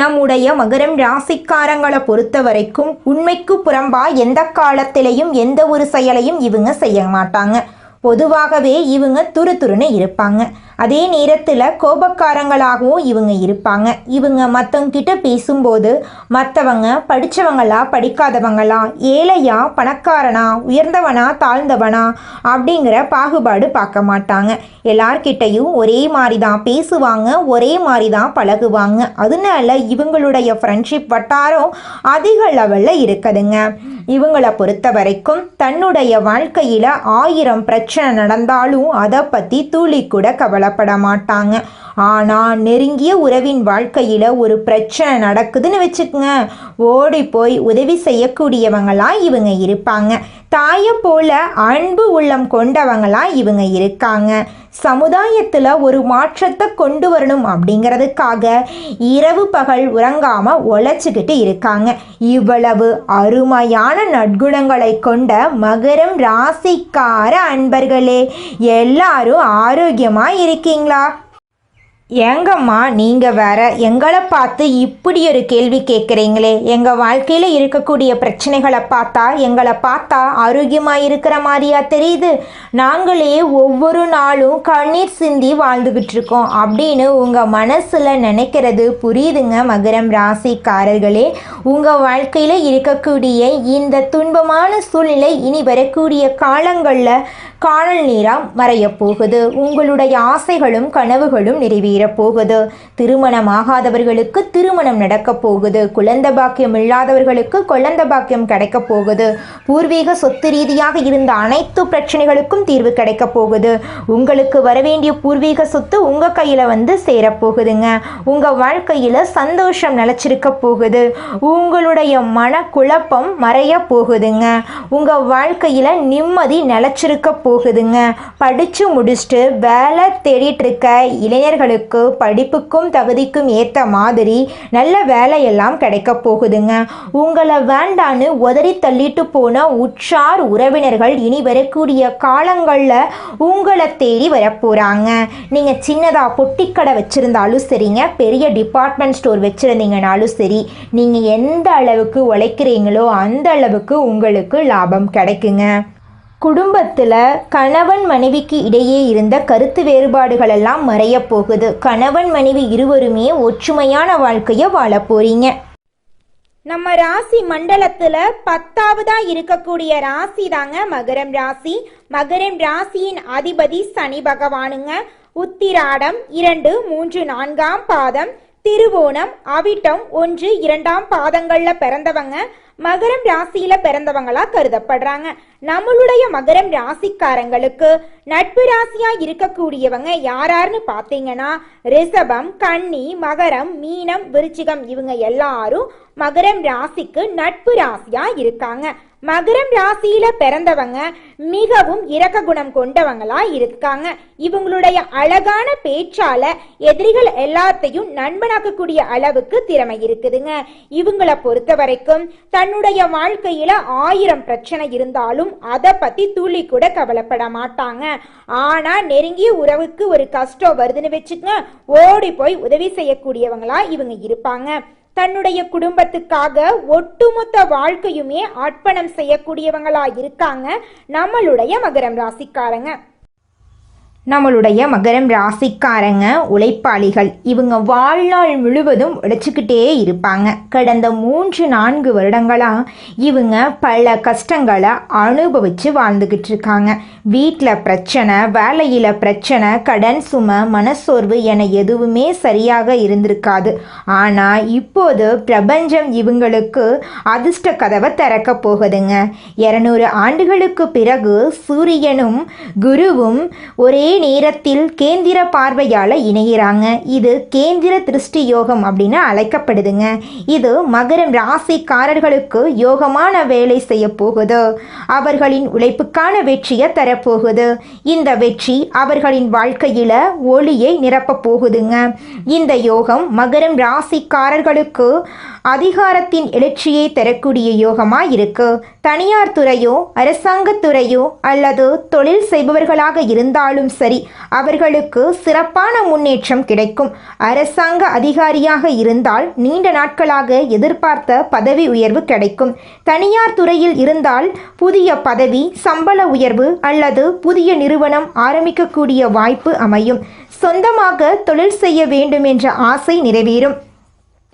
நம்முடைய மகரம் ராசிக்காரங்களை பொறுத்த வரைக்கும் உண்மைக்கு புறம்பா எந்த காலத்திலையும் எந்த ஒரு செயலையும் இவங்க செய்ய மாட்டாங்க. பொதுவாகவே இவங்க துரு துருன்னு இருப்பாங்க. அதே நேரத்தில் கோபக்காரங்களாகவும் இவங்க இருப்பாங்க. இவங்க மற்றவங்கிட்ட பேசும்போது மற்றவங்க படித்தவங்களா படிக்காதவங்களா ஏழையா பணக்காரனா உயர்ந்தவனா தாழ்ந்தவனா அப்படிங்கிற பாகுபாடு பார்க்க மாட்டாங்க. எல்லார்கிட்டையும் ஒரே மாதிரி தான் பேசுவாங்க ஒரே மாதிரி தான் பழகுவாங்க. அதனால இவங்களுடைய ஃப்ரெண்ட்ஷிப் வட்டாரம் அதிக லெவலில் இருக்குதுங்க. இவங்களை பொறுத்த வரைக்கும் தன்னுடைய வாழ்க்கையில் ஆயிரம் பிரச்சனை நடந்தாலும் அதை பற்றி துளி கூட கவலைப்பட மாட்டாங்க. ஆனால் நெருங்கிய உறவின் வாழ்க்கையில் ஒரு பிரச்சனை நடக்குதுன்னு வச்சுக்கோங்க. ஓடி போய் உதவி செய்யக்கூடியவங்களாம் இவங்க இருப்பாங்க. தாயை போல அன்பு உள்ளம் கொண்டவங்களாம் இவங்க இருக்காங்க. சமுதாயத்தில் ஒரு மாற்றத்தை கொண்டு வரணும் அப்படிங்கிறதுக்காக இரவு பகல் உறங்காமல் உழைச்சிக்கிட்டு இருக்காங்க. இவ்வளவு அருமையான நற்குணங்களை கொண்ட மகரம் ராசிக்கார அன்பர்களே எல்லாரும் ஆரோக்கியமாக இருக்கீங்களா? ஏங்கம்மா நீங்கள் வேற எங்களை பார்த்து இப்படி ஒரு கேள்வி கேட்குறீங்களே. எங்கள் வாழ்க்கையில் இருக்கக்கூடிய பிரச்சனைகளை பார்த்தா எங்களை பார்த்தா ஆரோக்கியமாக இருக்கிற மாதிரியா தெரியுது. நாங்களே ஒவ்வொரு நாளும் கண்ணீர் சிந்தி வாழ்ந்துக்கிட்டு இருக்கோம் அப்படின்னு உங்கள் மனசில் நினைக்கிறது புரியுதுங்க மகரம் ராசிக்காரர்களே. உங்கள் வாழ்க்கையில் இருக்கக்கூடிய இந்த துன்பமான சூழ்நிலை இனி வரக்கூடிய காலங்களில் காணல் நீராக மறையப் போகுது. உங்களுடைய ஆசைகளும் கனவுகளும் நிறைவேறப் போகுது. திருமணமாகாதவர்களுக்கு திருமணம் நடக்கப் போகுது. குழந்த பாக்கியம் இல்லாதவர்களுக்கு குழந்த பாக்கியம் கிடைக்கப் போகுது. பூர்வீக சொத்து ரீதியாக இருந்த அனைத்து பிரச்சனைகளுக்கும் தீர்வு கிடைக்கப் போகுது. உங்களுக்கு வரவேண்டிய பூர்வீக சொத்து உங்கள் கையில் வந்து சேரப்போகுதுங்க உங்கள் வாழ்க்கையில் சந்தோஷம் நிலச்சிருக்க போகுது. உங்களுடைய மனக்குழப்பம் மறைய போகுதுங்க. உங்கள் வாழ்க்கையில் நிம்மதி நிலச்சிருக்க போகுதுங்க. படித்து முடிச்சுட்டு வேலை தேடிட்டுருக்க இளைஞர்களுக்கு படிப்புக்கும் தகுதிக்கும் ஏற்ற மாதிரி நல்ல வேலையெல்லாம் கிடைக்க போகுதுங்க. உங்களை வேண்டான்னு உதறி தள்ளிட்டு போன உற்றார் உறவினர்கள் இனி வரக்கூடிய காலங்களில் உங்களை தேடி வரப்போகிறாங்க நீங்கள் சின்னதாக பொட்டிக்கடை வச்சுருந்தாலும் சரிங்க பெரிய டிபார்ட்மெண்ட் ஸ்டோர் வச்சுருந்தீங்கனாலும் சரி நீங்கள் எந்த அளவுக்கு உழைக்கிறீங்களோ அந்த அளவுக்கு உங்களுக்கு லாபம் கிடைக்குங்க. குடும்பத்தில் கணவன் மனைவிக்கு இடையே இருந்த கருத்து வேறுபாடுகள் எல்லாம் மறைய போகுது. கணவன் மனைவி இருவருமே ஒற்றுமையான வாழ்க்கையை வாழ போறீங்க. நம்ம ராசி மண்டலத்தில் பத்தாவதா இருக்கக்கூடிய ராசி தாங்க மகரம் ராசி. மகரம் ராசியின் அதிபதி சனி பகவானுங்க. உத்திராடம் இரண்டு மூன்று நான்காம் பாதம். திருவோணம் அவிட்டம் ஒன்று இரண்டாம் பாதங்கள்ல பிறந்தவங்க. மகரம் ராசியில பிறந்தவங்களா கருதப்படுறாங்க. நம்மளுடைய மகரம் ராசிக்காரங்களுக்கு நட்பு ராசியா இருக்கக்கூடியவங்க யாராருன்னு பார்த்தீங்கன்னா ரிஷபம் கன்னி மகரம் மீனம் விருச்சிகம் இவங்க எல்லாரும் மகரம் ராசிக்கு நட்பு ராசியா இருக்காங்க. மகரம் ராசியில பிறந்தவங்க மிகவும் இரக்க குணம் கொண்டவங்களா இருக்காங்க. இவங்களுடைய அழகான பேச்சால எதிரிகள் எல்லாத்தையும் நண்பனாக்கக்கூடிய அளவுக்கு திறமை இருக்குதுங்க. இவங்களை பொறுத்த வரைக்கும் தன்னுடைய வாழ்க்கையில ஆயிரம் பிரச்சனை இருந்தாலும் அதை பத்தி துளி கூட கவலைப்பட மாட்டாங்க. ஆனா நெருங்கிய உறவுக்கு ஒரு கஷ்டம் வருதுன்னு வச்சுக்க ஓடி போய் உதவி செய்யக்கூடியவங்களா இவங்க இருப்பாங்க. தன்னுடைய குடும்பத்துக்காக ஒட்டுமொத்த வாழ்க்கையுமே அர்ப்பணம் செய்யக்கூடியவங்களா இருக்காங்க நம்மளுடைய மகரம் ராசிக்காரங்க. நம்மளுடைய மகரம் ராசிக்காரங்க உழைப்பாளிகள் இவங்க வாழ்நாள் முழுவதும் உழைச்சிக்கிட்டே இருப்பாங்க. கடந்த மூன்று நான்கு வருடங்களாக இவங்க பல கஷ்டங்களை அனுபவித்து வாழ்ந்துக்கிட்டு இருக்காங்க. வீட்டில் பிரச்சனை வேலையில் பிரச்சனை கடன் சுமை மனசோர்வு என எதுவுமே சரியாக இருந்திருக்காது. ஆனால் இப்போது பிரபஞ்சம் இவங்களுக்கு அதிர்ஷ்ட கதவை திறக்க போகுதுங்க. இரநூறு ஆண்டுகளுக்கு பிறகு சூரியனும் குருவும் ஒரே நேரத்தில் கேந்திர பார்வையால் இணைகிறாங்க இது கேந்திர திருஷ்டி யோகம் அப்படின்னு அழைக்கப்படுதுங்க. இது மகரம் ராசிக்காரர்களுக்கு யோகமான வேலை செய்ய போகுது. அவர்களின் உழைப்புக்கான வெற்றியை தரப்போகுது. இந்த வெற்றி அவர்களின் வாழ்க்கையில் ஒளியை நிரப்பப் போகுதுங்க. இந்த யோகம் மகரம் ராசிக்காரர்களுக்கு அதிகாரத்தின் எழுச்சியை தரக்கூடிய யோகமா இருக்கு தனியார் துறையோ அரசாங்கத்துறையோ அல்லது தொழில் செய்பவர்களாக இருந்தாலும் சரி அவர்களுக்கு சிறப்பான முன்னேற்றம் கிடைக்கும். அரசாங்க அதிகாரியாக இருந்தால் நீண்ட நாட்களாக எதிர்பார்த்த பதவி உயர்வு கிடைக்கும். தனியார் துறையில் இருந்தால் புதிய பதவி சம்பள உயர்வு அல்லது புதிய நிறுவனம் ஆரம்பிக்கக்கூடிய வாய்ப்பு அமையும். சொந்தமாக தொழில் செய்ய வேண்டும் என்ற ஆசை நிறைவேறும்.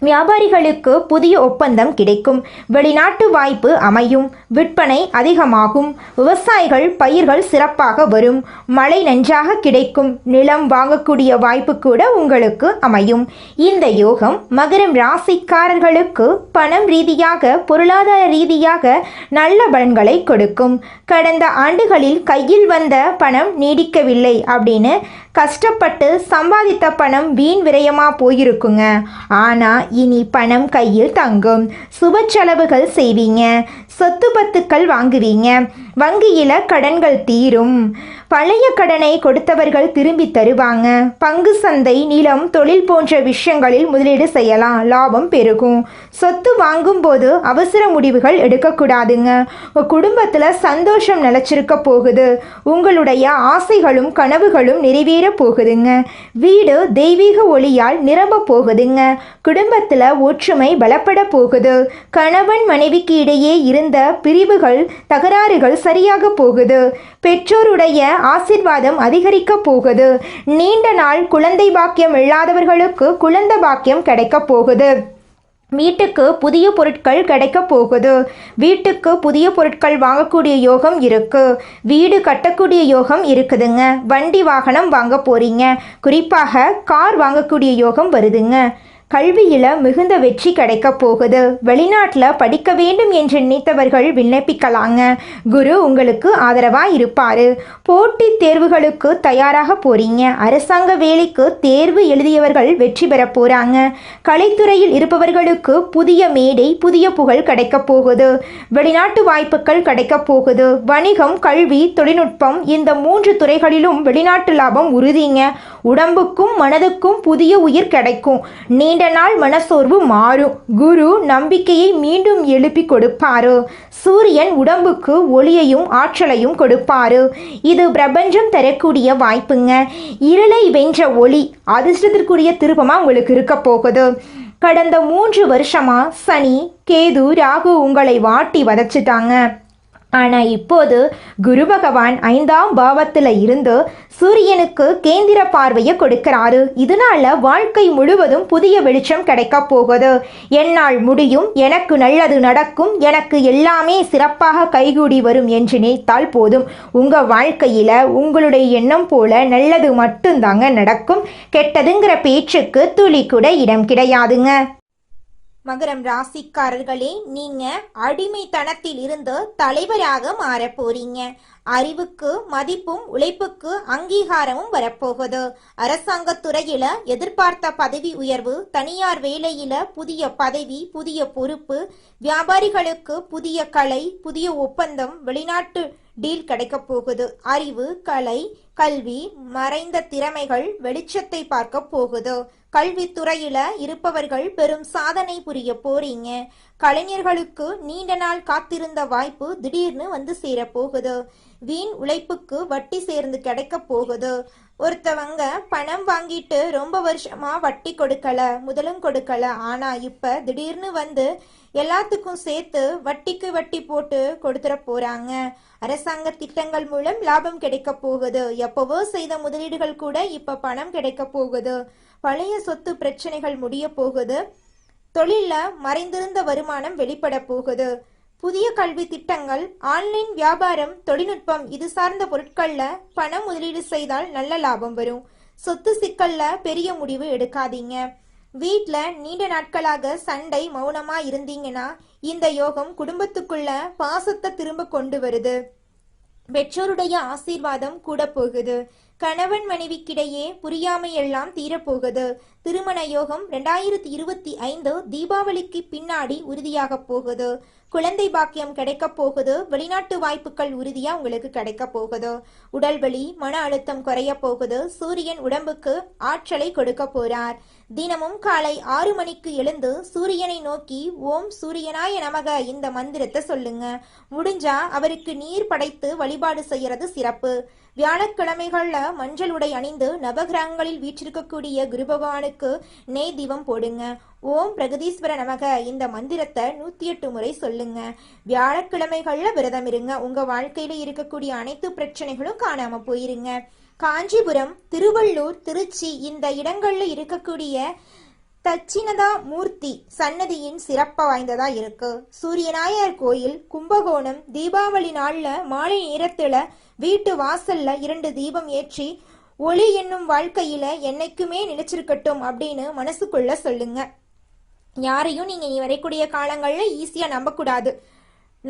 வியாபாரிகளுக்கு புதிய ஒப்பந்தம் கிடைக்கும். வெளிநாட்டு வாய்ப்பு அமையும். விற்பனை அதிகமாகும். விவசாயிகள் பயிர்கள் சிறப்பாக வரும். மழை நன்றாக கிடைக்கும். நிலம் வாங்கக்கூடிய வாய்ப்பு கூட உங்களுக்கு அமையும். இந்த யோகம் மகரம் ராசிக்காரர்களுக்கு பணம் ரீதியாக பொருளாதார ரீதியாக நல்ல பலன்களை கொடுக்கும். கடந்த ஆண்டுகளில் கையில் வந்த பணம் நீடிக்கவில்லை அப்படின்னு கஷ்டப்பட்டு சம்பாதித்த பணம் வீண் விரயமா போயிருக்குங்க. ஆனா இனி பணம் கையில் தங்கும். சுப செலவுகள் செய்வீங்க. சொத்து பத்துக்கள் வாங்குவீங்க. வங்கியில கடன்கள் தீரும். பழைய கடனை கொடுத்தவர்கள் திரும்பி தருவாங்க. பங்கு சந்தை நிலம் தொழில் போன்ற விஷயங்களில் முதலீடு செய்யலாம். லாபம் பெருகும். சொத்து வாங்கும்போது அவசர முடிவுகள் எடுக்கக்கூடாதுங்க. உங்கள் குடும்பத்தில் சந்தோஷம் நிலச்சிருக்க போகுது. உங்களுடைய ஆசைகளும் கனவுகளும் நிறைவேற போகுதுங்க. வீடு தெய்வீக ஒளியால் நிரம்ப போகுதுங்க. குடும்பத்தில் ஒற்றுமை பலப்பட போகுது. கணவன் மனைவிக்கு இடையே இருந்த பிரிவுகள் தகராறுகள் சரியாக போகுது. பெற்றோருடைய ஆசிர்வாதம் அதிகரிக்க போகுது. நீண்ட நாள் குழந்தை பாக்கியம் இல்லாதவர்களுக்கு குழந்தை பாக்கியம் கிடைக்க போகுது. வீட்டுக்கு புதிய பொருட்கள் கிடைக்க போகுது. வீட்டுக்கு புதிய பொருட்கள் வாங்கக்கூடிய யோகம் இருக்கு. வீடு கட்டக்கூடிய யோகம் இருக்குதுங்க. வண்டி வாகனம் வாங்க போறீங்க. குறிப்பாக கார் வாங்கக்கூடிய யோகம் வருதுங்க. கல்வியில் மிகுந்த வெற்றி கிடைக்க போகுது. வெளிநாட்டில் படிக்க வேண்டும் என்று நினைத்தவர்கள் விண்ணப்பிக்கலாங்க. குரு உங்களுக்கு ஆதரவாக இருப்பார். போட்டித் தேர்வுகளுக்கு தயாராக போறீங்க. அரசாங்க வேலைக்கு தேர்வு எழுதியவர்கள் வெற்றி பெற போகிறாங்க கலைத்துறையில் இருப்பவர்களுக்கு புதிய மேடை புதிய புகழ் கிடைக்க போகுது. வெளிநாட்டு வாய்ப்புகள் கிடைக்க போகுது. வணிகம் கல்வி தொழில்நுட்பம் இந்த மூன்று துறைகளிலும் வெளிநாட்டு லாபம் உறுதிங்க. உடம்புக்கும் மனதுக்கும் புதிய உயிர் கிடைக்கும். நீண்ட நாள் மனசோர்வு மாறும். குரு நம்பிக்கையை மீண்டும் எழுப்பி கொடுப்பாரு. சூரியன் உடம்புக்கு ஒளியையும் ஆற்றலையும் கொடுப்பாரு. இது பிரபஞ்சம் தரக்கூடிய வாய்ப்புங்க. இருளை வென்ற ஒளி அதிர்ஷ்டத்திற்குரிய திருப்பமாக உங்களுக்கு இருக்க போகுது. கடந்த மூன்று வருஷமா சனி கேது ராகு உங்களை வாட்டி வதச்சிட்டாங்க. ஆனால் இப்போது குரு பகவான் ஐந்தாம் பாவத்தில் இருந்து சூரியனுக்கு கேந்திர பார்வையை கொடுக்கிறாரு. இதனால வாழ்க்கை முழுவதும் புதிய வெளிச்சம் கிடைக்க போகுது. என்னால் முடியும் எனக்கு நல்லது நடக்கும் எனக்கு எல்லாமே சிறப்பாக கைகூடி வரும் என்று நினைத்தால் போதும். உங்கள் வாழ்க்கையில் உங்களுடைய எண்ணம் போல நல்லது மட்டும்தாங்க நடக்கும். கெட்டதுங்கிற பேச்சுக்கு துளி கூட இடம் கிடையாதுங்க. மகரம் ராசிக்காரர்களே நீங்க அடிமைத்தனத்தில் இருந்து தலைவராக மாறப் போறீங்க. அறிவுக்கு மதிப்பும் உழைப்புக்கு அங்கீகாரமும் வரப்போகுது. அரசாங்கத் துறையில எதிர்பார்த்த பதவி உயர்வு தனியார் வேலையில புதிய பதவி புதிய பொறுப்பு வியாபாரிகளுக்கு புதிய கலை புதிய ஒப்பந்தம் வெளிநாட்டு டீல் கிடைக்க போகுது. அறிவு கலை கல்வி மறைந்த திறமைகள் வெளிச்சத்தை பார்க்க போகுது. கல்வித்துறையில இருப்பவர்கள் பெரும் சாதனை புரிய போறீங்க. கலைஞர்களுக்கு நீண்ட நாள் காத்திருந்த வாய்ப்பு திடீர்னு வந்து சேர போகுது வீண் உழைப்புக்கு வட்டி சேர்ந்து கிடைக்க போகுது. ஒருத்தவங்க பணம் வாங்கிட்டு ரொம்ப வருஷமா வட்டி கொடுக்கல முதலும் கொடுக்கல. ஆனா இப்ப திடீர்னு வந்து எல்லாத்துக்கும் சேர்த்து வட்டிக்கு வட்டி போட்டு கொடுத்துட போறாங்க. அரசாங்க திட்டங்கள் மூலம் லாபம் கிடைக்க போகுது. எப்பவோ செய்த முதலீடுகள் கூட இப்ப பணம் கிடைக்க போகுது. பழைய சொத்து பிரச்சனைகள் முடிய போகுது. தொழில மறைந்திருந்த வருமானம் வெளிப்பட போகுது. புதிய கல்வி திட்டங்கள் ஆன்லைன் வியாபாரம் தொழில்நுட்பம் இது சார்ந்த பொருட்கள்ல பணம் முதலீடு செய்தால் நல்ல லாபம் வரும். சொத்து சிக்கல்ல பெரிய முடிவு எடுக்காதீங்க. வீட்டில் நீண்ட நாட்களாக சண்டை மௌனமா இருந்தீங்கன்னா இந்த யோகம் குடும்பத்துக்குள்ள பாசத்தை திரும்ப கொண்டு வருது. பெற்றோருடைய ஆசீர்வாதம் கூட போகுது. கணவன் மனைவிக்கிடையே புரியாமையெல்லாம் தீரப்போகுது. திருமண யோகம் ரெண்டாயிரத்தி இருபத்தி ஐந்து தீபாவளிக்கு பின்னாடி உறுதியாக போகுது. குழந்தை பாக்கியம் கிடைக்க போகுது. வெளிநாட்டு வாய்ப்புகள் உறுதியா உங்களுக்கு கிடைக்க போகுது. உடல் வலி மன அழுத்தம் குறைய போகுது. சூரியன் உடம்புக்கு ஆற்றலை கொடுக்க போறார். தினமும் காலை ஆறு மணிக்கு எழுந்து சூரியனை நோக்கி ஓம் சூரியனாய நமக இந்த மந்திரத்தை சொல்லுங்க. முடிஞ்சா அவருக்கு நீர் படைத்து வழிபாடு செய்யறது சிறப்பு. வியாழக்கிழமைகள்ல மஞ்சள் உடை அணிந்து நவகிரகங்களில் வீற்றிருக்கக்கூடிய குரு பகவானுக்கு நெய் தீபம் போடுங்க. ஓம் பிரகதீஸ்வர நமக இந்த மந்திரத்தை நூத்தி எட்டு முறை சொல்லுங்க. வியாழக்கிழமைகள்ல விரதம் இருங்க. உங்க வாழ்க்கையில இருக்கக்கூடிய அனைத்து பிரச்சனைகளும் காணாம போயிருங்க. காஞ்சிபுரம் திருவள்ளூர் திருச்சி இந்த இடங்கள்ல இருக்கக்கூடிய தச்சினதா மூர்த்தி சன்னதியின் சிறப்ப வாய்ந்ததா இருக்கு. சூரியநாயர் கோயில் கும்பகோணம் தீபாவளி நாள்ல மாலை நேரத்துல வீட்டு வாசல்ல இரண்டு தீபம் ஏற்றி ஒளி என்னும் வாழ்க்கையில என்னைக்குமே நிலைச்சிருக்கட்டும் அப்படின்னு மனசுக்குள்ள சொல்லுங்க. யாரையும் நீங்க வரைக்கூடிய காலங்கள்ல ஈஸியா நம்பக்கூடாது.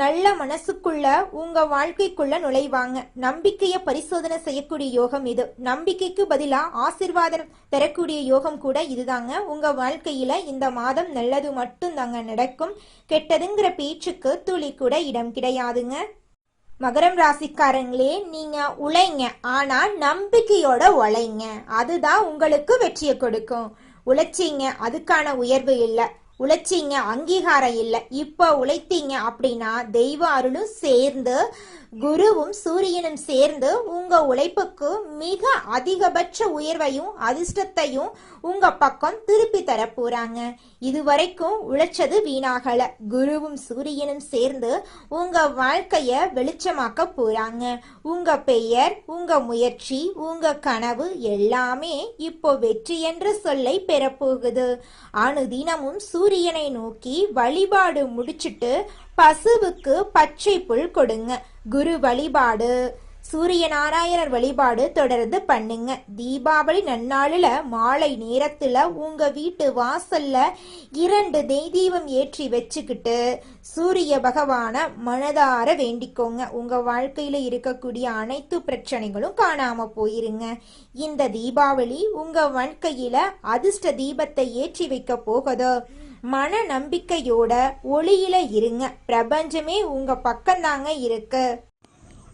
நல்ல மனசுக்குள்ள உங்க வாழ்க்கைக்குள்ள நுழைவாங்க. நம்பிக்கைய பரிசோதனை செய்யக்கூடிய யோகம் இது. நம்பிக்கைக்கு பதிலா ஆசிர்வாதம் பெறக்கூடிய யோகம் கூட இதுதாங்க. உங்க வாழ்க்கையில இந்த மாதம் நல்லது மட்டும் தாங்க நடக்கும். கெட்டதுங்கிற பேச்சுக்கு துளி கூட இடம் கிடையாதுங்க. மகரம் ராசிக்காரங்களே நீங்க உழைங்க. ஆனா நம்பிக்கையோட உழைங்க. அதுதான் உங்களுக்கு வெற்றியை கொடுக்கும். உழைச்சிங்க. அதுக்கான உயர்வு இல்லை. உழைச்சிங்க அங்கீகாரம் இல்லை. இப்போ உழைத்தீங்க அப்படின்னா தெய்வ அருளும் சேர்ந்து குருவும் சூரியனும் சேர்ந்து உங்க உழைப்புக்கு மிக அதிகபட்ச உயர்வையும் அதிர்ஷ்டத்தையும் உங்க பக்கம் திருப்பி தர போறாங்க. இதுவரைக்கும் உழைச்சது வீணாகல. குருவும் சூரியனும் சேர்ந்து உங்க வாழ்க்கைய வெளிச்சமாக்க போறாங்க. உங்க பெயர் உங்க முயற்சி உங்க கனவு எல்லாமே இப்போ வெற்றி என்ற சொல்லை பெறப்போகுது. அனுதினமும் சூரியனை நோக்கி வழிபாடு முடிச்சிட்டு பசுவுக்கு பச்சை புல் கொடுங்க. குரு வழிபாடு சூரிய நாராயணர் வழிபாடு தொடர்ந்து பண்ணுங்க. தீபாவளி நன்னாளில் மாலை நேரத்தில் உங்கள் வீட்டு வாசல்ல இரண்டு நெய் தீபம் ஏற்றி வச்சுக்கிட்டு சூரிய பகவான மனதார வேண்டிக்கோங்க. உங்கள் வாழ்க்கையில் இருக்கக்கூடிய அனைத்து பிரச்சனைகளும் காணாமல் போயிருங்க. இந்த தீபாவளி உங்கள் வாழ்க்கையில் அதிர்ஷ்ட தீபத்தை ஏற்றி வைக்க போகுதோ. மன நம்பிக்கையோட ஒளியில இருங்க. பிரபஞ்சமே உங்க பக்கம்தாங்க இருக்கு.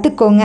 கத்துக்கோங்க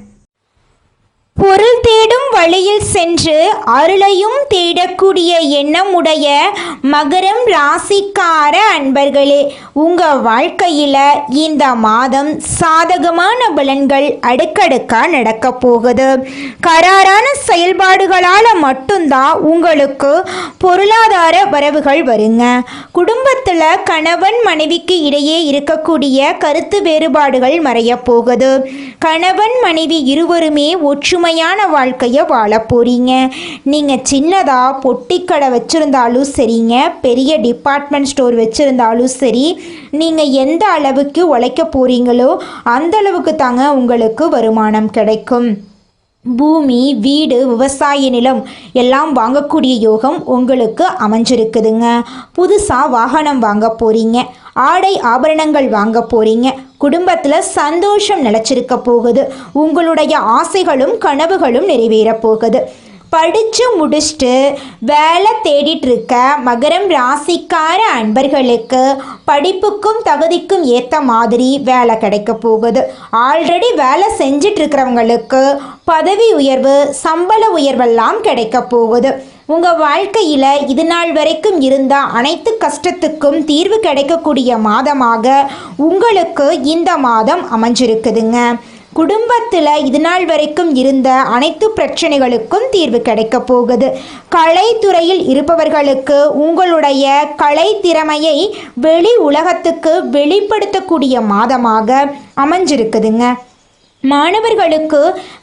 பொருள் தேடும் வழியில் சென்று அருளையும் தேடக்கூடிய எண்ணமுடைய மகரம் ராசிக்கார அன்பர்களே உங்க வாழ்க்கையில இந்த மாதம் சாதகமான பலன்கள் அடுக்கடுக்கா நடக்க போகுது. கராரான செயல்பாடுகளால மட்டும்தான் உங்களுக்கு பொருளாதார வரவுகள் வருங்க. குடும்பத்துல கணவன் மனைவிக்கு இடையே இருக்கக்கூடிய கருத்து வேறுபாடுகள் மறைய போகுது. கணவன் மனைவி இருவருமே ஒற்றுமை ஒற்றுமையான வாழ்க்கையை வாழ போகிறீங்க நீங்கள் சின்னதாக பொட்டிக்கடை வச்சுருந்தாலும் சரிங்க பெரிய டிபார்ட்மெண்ட் ஸ்டோர் வச்சுருந்தாலும் சரி நீங்கள் எந்த அளவுக்கு உழைக்க போகிறீங்களோ அந்த அளவுக்கு தாங்க உங்களுக்கு வருமானம் கிடைக்கும். பூமி வீடு விவசாய நிலம் எல்லாம் வாங்கக்கூடிய யோகம் உங்களுக்கு அமைஞ்சிருக்குதுங்க. புதுசாக வாகனம் வாங்க போகிறீங்க ஆடை ஆபரணங்கள் வாங்க போகிறீங்க குடும்பத்தில் சந்தோஷம் நிலச்சிருக்க போகுது. உங்களுடைய ஆசைகளும் கனவுகளும் நிறைவேறப் போகுது. படித்து முடிச்சுட்டு வேலை தேடிட்டு இருக்க மகரம் ராசிக்கார அன்பர்களுக்கு படிப்புக்கும் தகுதிக்கும் ஏற்ற மாதிரி வேலை கிடைக்க போகுது. ஆல்ரெடி வேலை செஞ்சிட்ருக்கிறவங்களுக்கு பதவி உயர்வு சம்பள உயர்வெல்லாம் கிடைக்க போகுது. உங்கள் வாழ்க்கையில் இது நாள் வரைக்கும் இருந்த அனைத்து கஷ்டத்துக்கும் தீர்வு கிடைக்கக்கூடிய மாதமாக உங்களுக்கு இந்த மாதம் அமைஞ்சிருக்குதுங்க. குடும்பத்தில் இது நாள் வரைக்கும் இருந்த அனைத்து பிரச்சனைகளுக்கும் தீர்வு கிடைக்க போகுது. கலைத்துறையில் இருப்பவர்களுக்கு உங்களுடைய கலை திறமையை வெளி உலகத்துக்கு வெளிப்படுத்தக்கூடிய மாதமாக அமைஞ்சிருக்குதுங்க. மாணவர்களுக்கு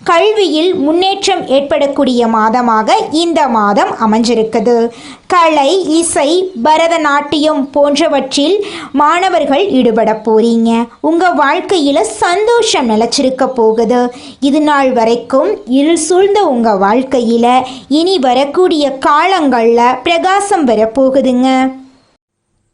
கல்வியில் முன்னேற்றம் ஏற்படக்கூடிய மாதமாக இந்த மாதம் அமைஞ்சிருக்குது. கலை இசை பரதநாட்டியம் போன்றவற்றில் மாணவர்கள் ஈடுபட போறீங்க. உங்கள் வாழ்க்கையில் சந்தோஷம் நிலச்சிருக்க போகுது. இது நாள் வரைக்கும் இருள் சூழ்ந்த உங்கள் வாழ்க்கையில் இனி வரக்கூடிய காலங்களில் பிரகாசம் வரப்போகுதுங்க.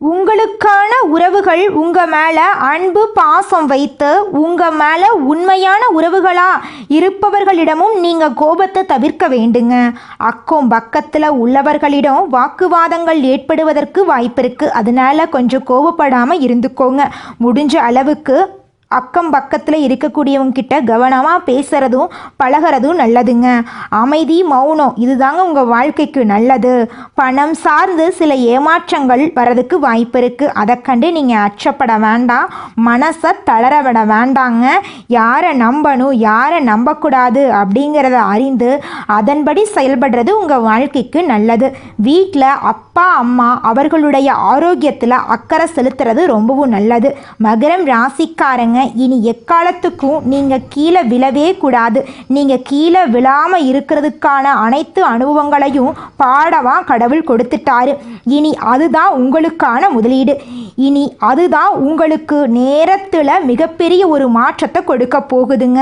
உங்களுக்கான உறவுகள் உங்கள் மேலே அன்பு பாசம் வைத்து உங்கள் மேலே உண்மையான உறவுகளாக இருப்பவர்களிடமும் நீங்கள் கோபத்தை தவிர்க்க வேண்டுங்க. அக்கம் பக்கத்தில் உள்ளவர்களிடம் வாக்குவாதங்கள் ஏற்படுவதற்கு வாய்ப்பு இருக்குது அதனால கொஞ்சம் கோபப்படாமல் இருந்துக்கோங்க. முடிஞ்ச அளவுக்கு அக்கம் பக்கத்தில் இருக்கக்கூடியவங்க கிட்ட கவனமாக பேசுகிறதும் பழகிறதும் நல்லதுங்க. அமைதி மௌனம் இதுதாங்க உங்கள் வாழ்க்கைக்கு நல்லது. பணம் சார்ந்து சில ஏமாற்றங்கள் வரதுக்கு வாய்ப்பு இருக்குது அதை கண்டு நீங்கள் அச்சப்பட வேண்டாம். மனசை தளர விட வேண்டாங்க. யாரை நம்பணும் யாரை நம்பக்கூடாது அப்படிங்கிறத அறிந்து அதன்படி செயல்படுறது உங்கள் வாழ்க்கைக்கு நல்லது. வீட்டில் அப்பா அம்மா அவர்களுடைய ஆரோக்கியத்தில் அக்கறை செலுத்துறது ரொம்பவும் நல்லது. மகரம் ராசிக்காரங்க இனி எக்காலத்துக்கும் நீங்கள் கீழே விழவே கூடாது. நீங்கள் கீழே விழாமல் இருக்கிறதுக்கான அனைத்து அனுபவங்களையும் பாடமாக கடவுள் கொடுத்துட்டாரு. இனி அதுதான் உங்களுக்கான முதலீடு. இனி அதுதான் உங்களுக்கு நேரத்தில் மிகப்பெரிய ஒரு மாற்றத்தை கொடுக்க போகுதுங்க.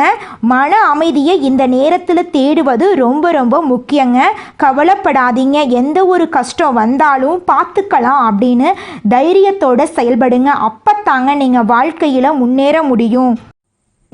மன அமைதியை இந்த நேரத்தில் தேடுவது ரொம்ப ரொம்ப முக்கியங்க. கவலைப்படாதீங்க. எந்த ஒரு கஷ்டம் வந்தாலும் பார்த்துக்கலாம் அப்படின்னு தைரியத்தோடு செயல்படுங்க. அப்பத்தாங்க நீங்கள் வாழ்க்கையில் முன்னேற முடியும்.